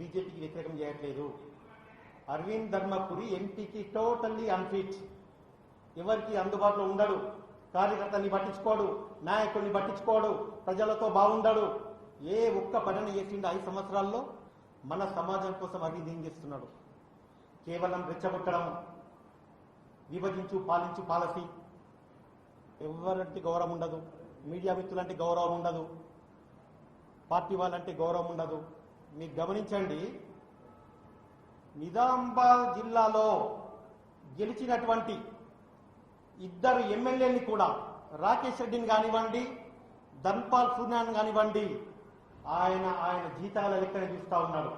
BJP వ్యతిరేకం చేయట్లేదు. అరవింద్ ధర్మపురి ఎంపీకి టోటల్లీ అన్ఫిట్. ఎవరికి అందుబాటులో ఉండడు. కార్యకర్తని పట్టించుకోడు నాయకుడిని పట్టించుకోడు ప్రజలతో బాగుండడు. ఏ ఒక్క పనిని చేసిండు ఐదు సంవత్సరాల్లో మన సమాజం కోసం అరవింద్ ఏం చేస్తున్నాడు? కేవలం రెచ్చగొట్టడం విభజించు పాలించు పాలసీ. ఎవరంటే గౌరవం ఉండదు. మీడియా మిత్రులంటే గౌరవం ఉండదు. పార్టీ వాళ్ళంటే గౌరవం ఉండదు. మీరు గమనించండి నిజామాబాద్ జిల్లాలో గెలిచినటువంటి ఇద్దరు ఎమ్మెల్యేని కూడా రాకేష్ రెడ్డిని కానివ్వండి ధన్పాల్ సూర్యాన్ని కానివ్వండి ఆయన ఆయన జీతాల లెక్కన చూస్తూ ఉన్నాడు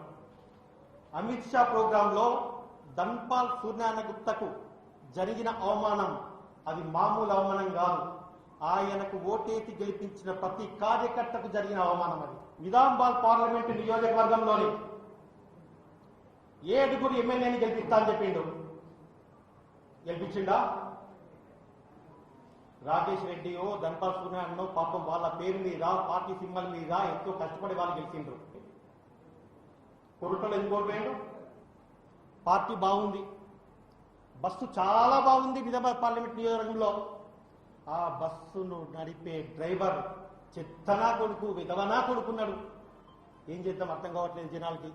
అమిత్ షా ప్రోగ్రాంలో ధన్పాల్ సూర్యాన గుప్తకు జరిగిన అవమానం అది మామూలు అవమానం కాదు. ఆయనకు ఓటేసి గెలిపించిన ప్రతి కార్యకర్తకు జరిగిన అవమానం అది. నిజామాబాద్ పార్లమెంటు నియోజకవర్గంలోని ఏడుగురు ఎమ్మెల్యేని గెలిపిస్తా అని చెప్పిండు. గెలిపించిండా? రాకేష్ రెడ్డియో ధన్పాల్ సూర్యనారాయణో పాపం వాళ్ళ పేరు మీద పార్టీ సింబల్ మీద ఎంతో కష్టపడి వాళ్ళు గెలిచిండ్రు. కొరటలు ఇంకోటి పోయిండు పార్టీ బాగుంది. బస్సు చాలా బాగుంది నిజామాబాద్ పార్లమెంట్ నియోజకవర్గంలో. ఆ బస్సును నడిపే డ్రైవర్ చెత్తనా కొడుకు విధవనా కొడుకున్నాడు. ఏం చేద్దాం? అర్థం కావట్లేదు జనాలకి.